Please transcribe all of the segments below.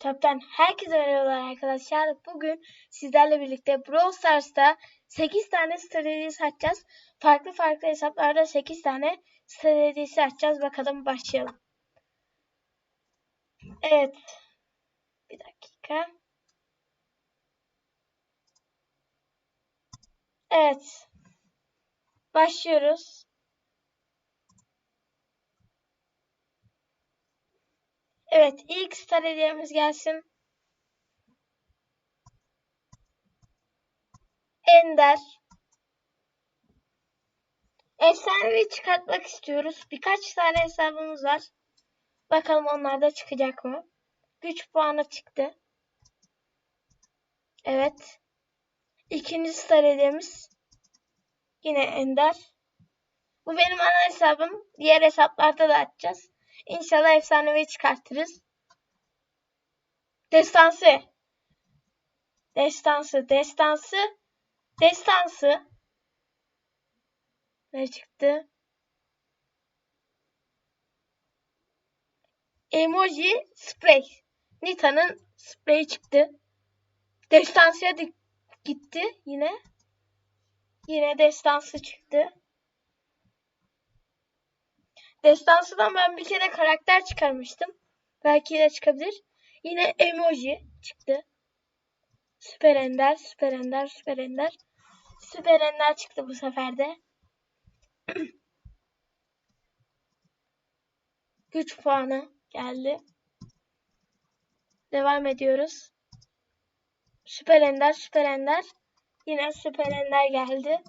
Top'tan herkese merhabalar arkadaşlar. Bugün sizlerle birlikte Brawl Stars'ta 8 tane stratejisi açacağız. Farklı farklı hesaplarda 8 tane stratejisi açacağız. Bakalım başlayalım. Evet. Bir dakika. Evet. Başlıyoruz. Evet, ilk star hediyemiz gelsin. Ender. Efsanevi çıkartmak istiyoruz. Birkaç tane hesabımız var. Bakalım onlarda çıkacak mı? Güç puanı çıktı. Evet. İkinci star hediyemiz. Yine Ender. Bu benim ana hesabım. Diğer hesaplarda da açacağız. İnşallah efsanevi çıkartırız. Destansı. Destansı. Destansı. Destansı. Ne çıktı? Emoji spray. Nita'nın spreyi çıktı. Destansıya gitti yine. Yine destansı çıktı. Destansıdan ben bir kere karakter çıkarmıştım. Belki de çıkabilir. Yine emoji çıktı. Süper Ender, Süper Ender, Süper Ender. Süper Ender çıktı bu sefer de. Güç puanı geldi. Devam ediyoruz. Süper Ender, Süper Ender. Yine Süper Ender geldi.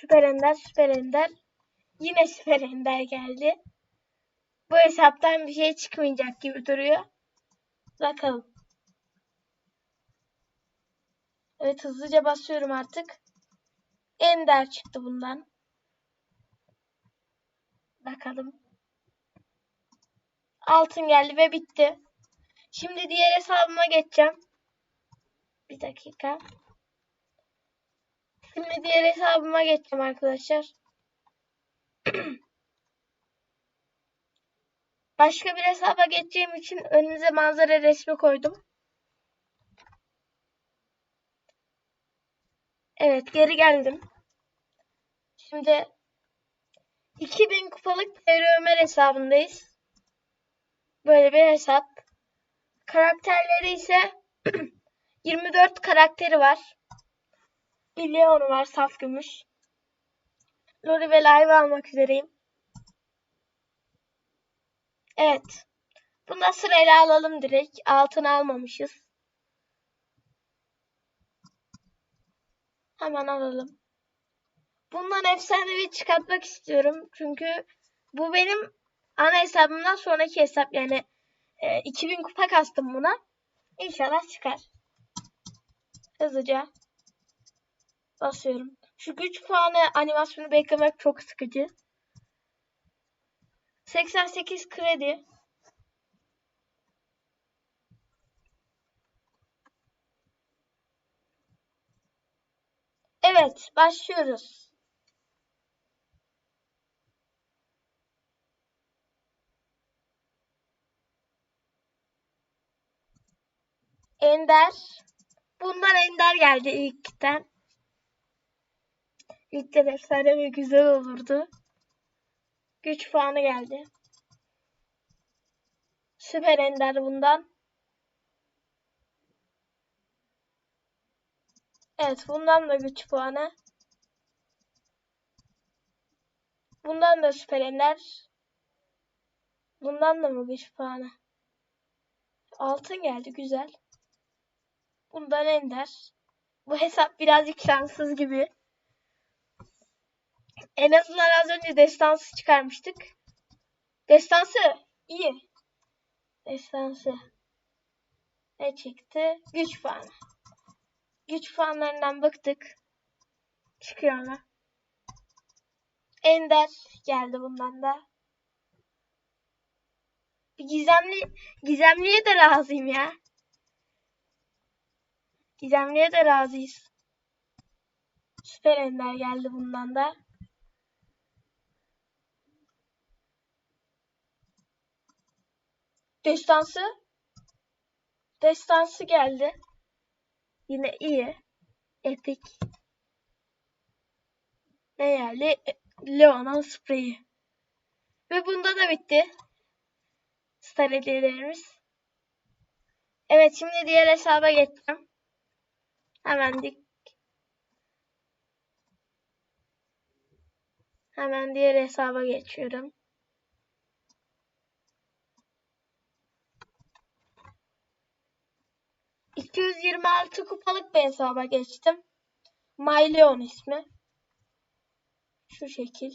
Süper Ender, Süper Ender. Yine Süper Ender geldi. Bu hesaptan bir şey çıkmayacak gibi duruyor. Bakalım. Evet hızlıca basıyorum artık. Ender çıktı bundan. Bakalım. Altın geldi ve bitti. Şimdi diğer hesabıma geçeceğim. Bir dakika. Şimdi diğer hesabıma geçeceğim arkadaşlar. Başka bir hesaba geçeceğim için önünüze manzara resmi koydum. Evet geri geldim. Şimdi 2000 kupalık Devre Ömer hesabındayız. Böyle bir hesap. Karakterleri ise 24 karakteri var. Bir Leon var saf gümüş. Lori ve Live almak üzereyim. Evet. Bundan sırayla alalım direkt. Altını almamışız. Hemen alalım. Bundan efsanevi çıkartmak istiyorum. Çünkü bu benim ana hesabımdan sonraki hesap. Yani e, 2000 kupa kastım buna. İnşallah çıkar. Hızlıca basıyorum. Şu güç puanı animasyonu beklemek çok sıkıcı. 88 kredi. Evet, başlıyoruz. Ender. Bundan Ender geldi ilkten. İlkten efsane ve güzel olurdu. Güç puanı geldi. Süper Ender bundan. Evet bundan da güç puanı. Bundan da Süper Ender. Bundan da mı güç puanı? Altın geldi güzel. Bundan Ender. Bu hesap birazcık şanssız gibi. En azından az önce destansı çıkarmıştık. Destansı iyi. Destansı. Ne çıktı? Güç puanı. Güç puanlarından bıktık. Çıkıyor mu? Ender geldi bundan da. Gizemli, gizemliye de razıyım ya. Gizemliye de razıyız. Süper Ender geldi bundan da. Destansı. Destansı geldi. Yine iyi. Epic. E, Leon'un spreyi. Ve bunda da bitti. Star hediyelerimiz. Evet şimdi diğer hesaba geçeceğim. Hemen dik. Hemen diğer hesaba geçiyorum. ...226 kupalık bir hesaba geçtim. Myleon ismi. Şu şekil.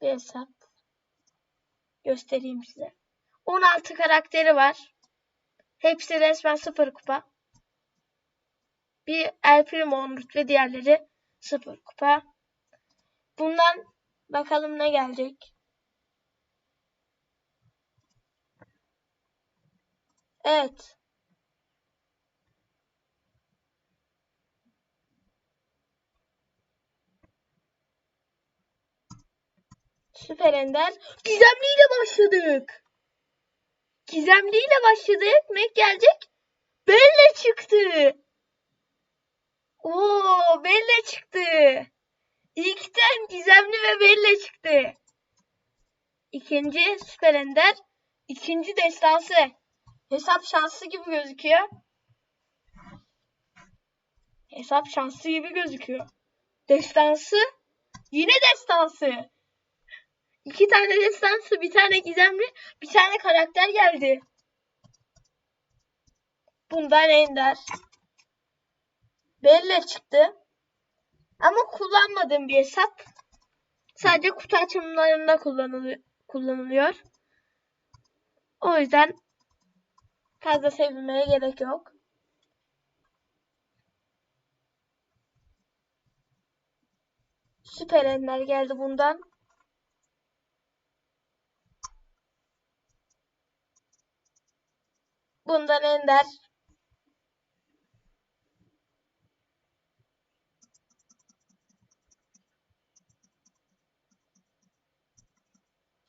Bir hesap. Göstereyim size. 16 karakteri var. Hepsi resmen sıfır kupa. Bir El Primo ve diğerleri sıfır kupa. Bundan bakalım ne gelecek. Evet. Süper Ender. Gizemliyle başladık. Gizemliyle başladık. Ne gelecek? Belle çıktı. Oo, Belle çıktı. İlkten Gizemli ve Belle çıktı. İkinci Süper Ender. İkinci destansı. Hesap şanslı gibi gözüküyor. Hesap şanslı gibi gözüküyor. Destansı. Yine destansı. İki tane destansı, bir tane gizemli, bir tane karakter geldi. Bundan ender. Belle çıktı. Ama kullanmadığım bir hesap. Sadece kutu açımlarında kullanılıyor. O yüzden fazla sevilmeye gerek yok. Süper Ender geldi bundan. Bundan Ender.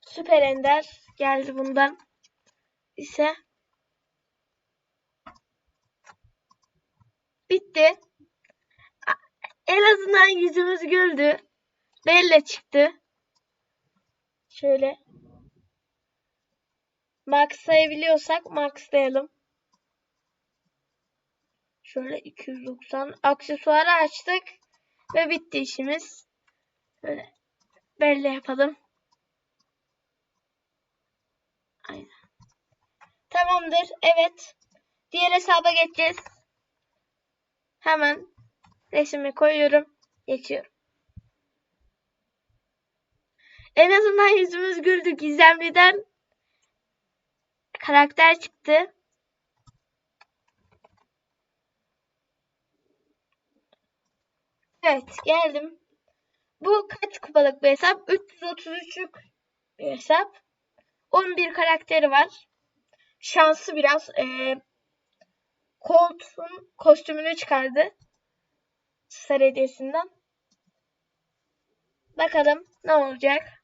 Süper Ender geldi bundan ise bitti. En azından yüzümüz güldü. Belle çıktı. Şöyle maxlayabiliyorsak maxlayalım. Şöyle 290 aksesuarı açtık ve bitti işimiz. Böyle belli yapalım. Aynen. Tamamdır. Evet. Diğer hesaba geçeceğiz. Hemen resmi koyuyorum. Geçiyorum. En azından yüzümüz güldü. Gizemli'den karakter çıktı. Evet geldim. Bu kaç kupalık bir hesap? 333'lük bir hesap. 11 karakteri var. Şansı biraz e, Colt'un kostümünü çıkardı. Star hediyesinden. Bakalım ne olacak.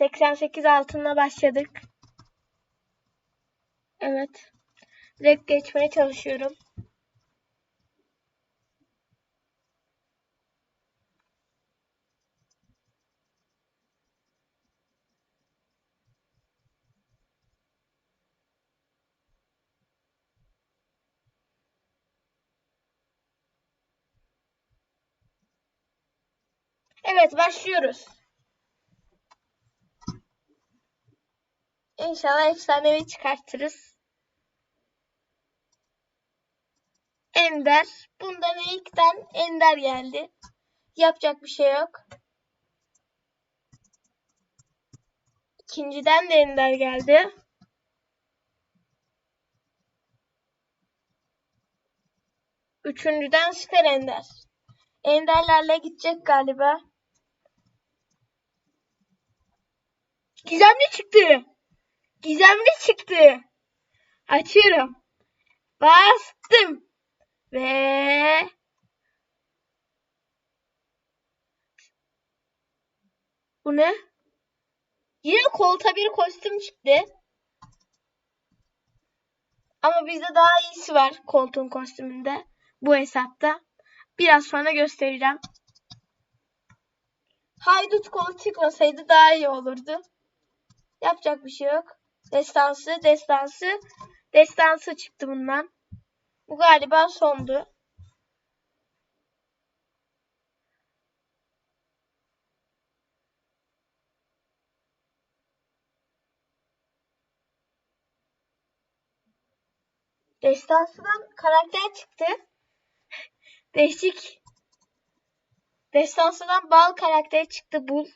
88 altınla başladık. Evet. Direkt geçmeye çalışıyorum. Evet başlıyoruz. İnşallah efsanevi çıkartırız. Ender. Bundan ilkten Ender geldi. Yapacak bir şey yok. İkinciden de Ender geldi. Üçüncüden Süper Ender. Enderlerle gidecek galiba. Gizemli çıktı. Gizemli çıktı. Açıyorum. Bastım. Ve bu ne? Yine kolta bir kostüm çıktı. Ama bizde daha iyisi var koltuğun kostümünde. Bu hesapta. Biraz sonra göstereceğim. Haydut kol çıkmasaydı daha iyi olurdu. Yapacak bir şey yok. Destansı, destansı, destansı çıktı bundan. Bu galiba sondu. Destansıdan karakter çıktı. Değişik. Destansıdan bal karakteri çıktı. Bul.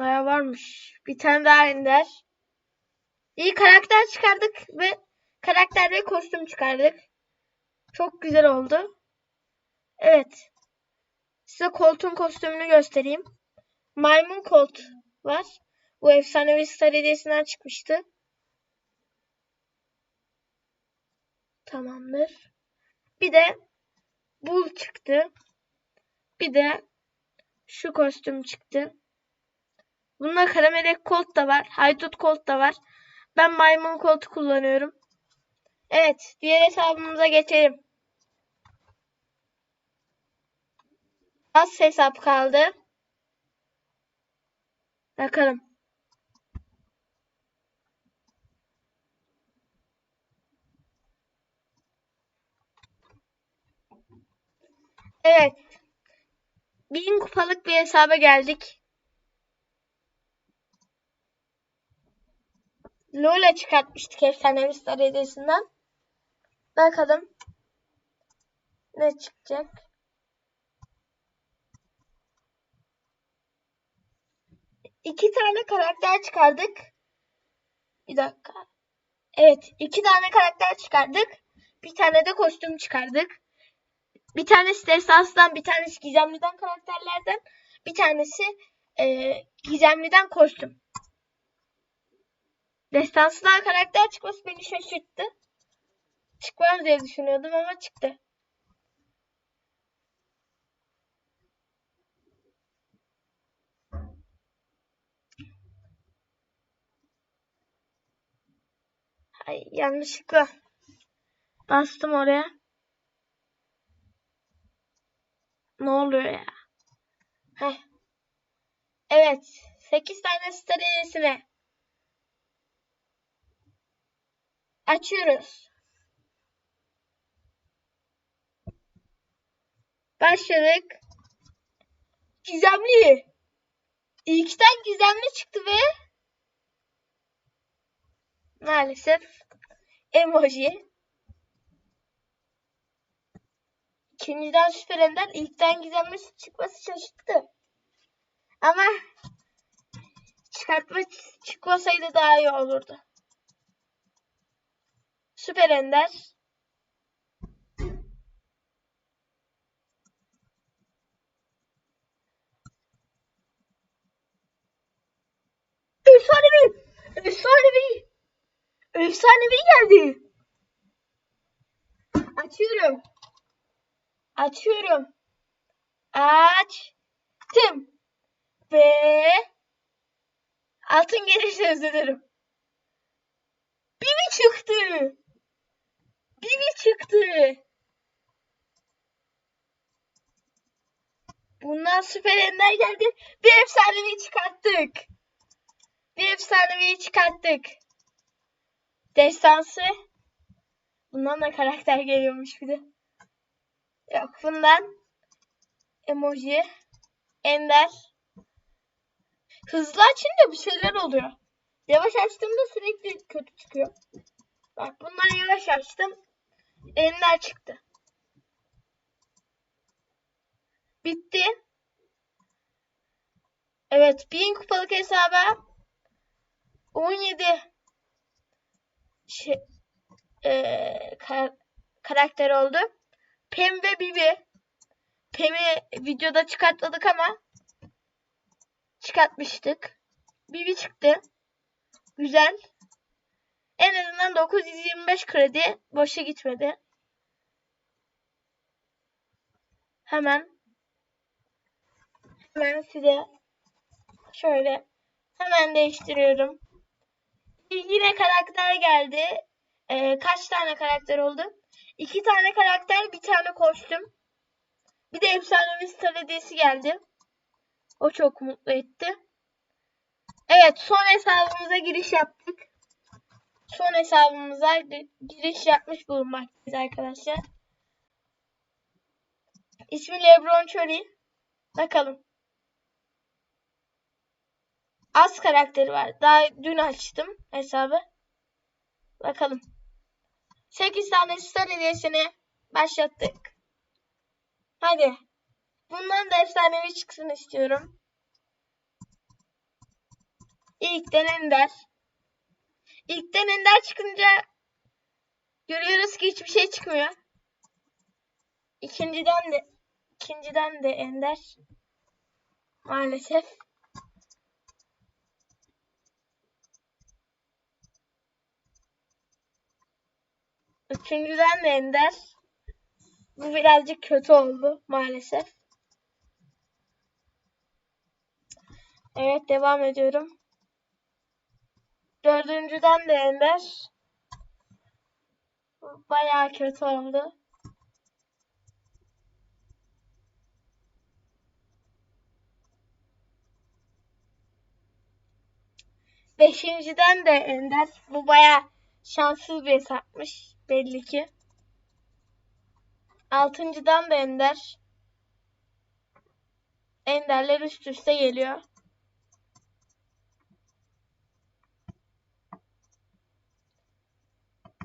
Baya varmış. Bir tane daha ender. İyi karakter çıkardık ve karakter ve kostüm çıkardık. Çok güzel oldu. Evet. Size koltuğun kostümünü göstereyim. Maymun kolt var. Bu efsanevi star hediyesinden çıkmıştı. Tamamdır. Bir de bul çıktı. Bir de şu kostüm çıktı. Bunda karamelek kolt da var. Haydut kolt da var. Ben maymun koltu kullanıyorum. Evet. Diğer hesabımıza geçelim. Az hesap kaldı. Bakalım. Evet. Bin kupalık bir hesaba geldik. Lola çıkartmıştık efsanevi hediyesinden. Bakalım. Ne çıkacak? İki tane karakter çıkardık. Bir dakika. Evet. iki tane karakter çıkardık. Bir tane de kostüm çıkardık. Bir tanesi Destans'dan, bir tanesi Gizemli'den karakterlerden, bir tanesi e, Gizemli'den kostüm. Destans'dan karakter çıkması beni şaşırttı. Çıkmaz diye düşünüyordum ama çıktı. Ay yanlışlıkla bastım oraya. Ne oluyor ya? Heh. Evet. 8 tane star hediyesine. Açıyoruz. Başladık. Gizemli. İlkten gizemli çıktı ve maalesef emoji. İkinciden süper ender, ilkten gizemli çıkması şaşırttı. Ama çıkartma çıkmasaydı daha iyi olurdu. Süper ender. Efsanevi! Efsanevi! Efsanevi geldi. Açıyorum. Açıyorum. Açtım. Ve altın gelirse üzülürüm. Bibi çıktı. Bibi çıktı. Bundan süper ender geldi. Bir efsanevi çıkarttık. Bir efsanevi çıkarttık. Destansı. Bundan da karakter geliyormuş bir de. Yok bundan emoji, ender. Hızlı açınca bir şeyler oluyor. Yavaş açtığımda sürekli kötü çıkıyor. Bak bundan yavaş açtım. Ender çıktı. Bitti. Evet 1000 kupalık hesaba 17 şey, e, kar, karakter oldu. Pem ve Bibi. Pem'i videoda çıkartmadık ama çıkartmıştık. Bibi çıktı. Güzel. En azından 925 kredi boşa gitmedi. Hemen Hemen size şöyle hemen değiştiriyorum. Yine karakter geldi. Ee, kaç tane karakter oldu? İki tane karakter, bir tane kostüm. Bir de efsanevi star hediyesi geldi. O çok mutlu etti. Evet son hesabımıza giriş yaptık. Son hesabımıza giriş yapmış bulunmaktayız arkadaşlar. İsmi Lebron Curry. Bakalım. Az karakteri var. Daha dün açtım hesabı. Bakalım. 8 tane star hediyesini başlattık. Hadi. Bundan da efsanevi çıksın istiyorum. İlkten Ender. İlkten Ender çıkınca görüyoruz ki hiçbir şey çıkmıyor. İkinciden de ikinciden de Ender. Maalesef. Üçüncüden de Ender. Bu birazcık kötü oldu maalesef. Evet devam ediyorum. Dördüncüden de Ender. Bayağı kötü oldu. Beşinciden de Ender. Bu bayağı şanssız bir hesapmış belli ki. Altıncıdan da Ender. Enderler üst üste geliyor.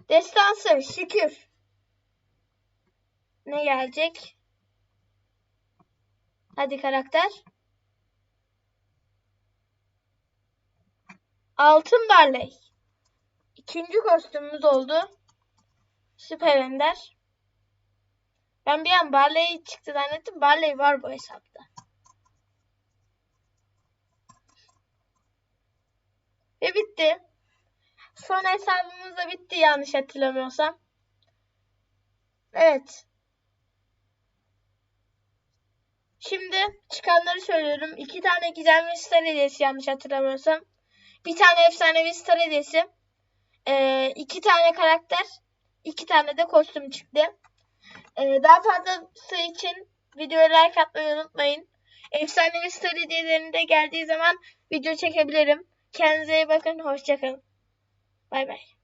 Destansı şükür. Ne gelecek? Hadi karakter. Altın Barley. İkinci kostümümüz oldu. Süper Ender. Ben bir an Barley çıktı zannettim. Barley var bu hesapta. Ve bitti. Son hesabımız da bitti yanlış hatırlamıyorsam. Evet. Şimdi çıkanları söylüyorum. İki tane gizemli star hediyesi yanlış hatırlamıyorsam. Bir tane efsanevi star hediyesi. Ee, iki tane karakter. iki tane de kostüm çıktı. Ee, daha fazlası için videoya like atmayı unutmayın. Efsanevi star hediyelerinde geldiği zaman video çekebilirim. Kendinize iyi bakın. Hoşçakalın. Bye bye.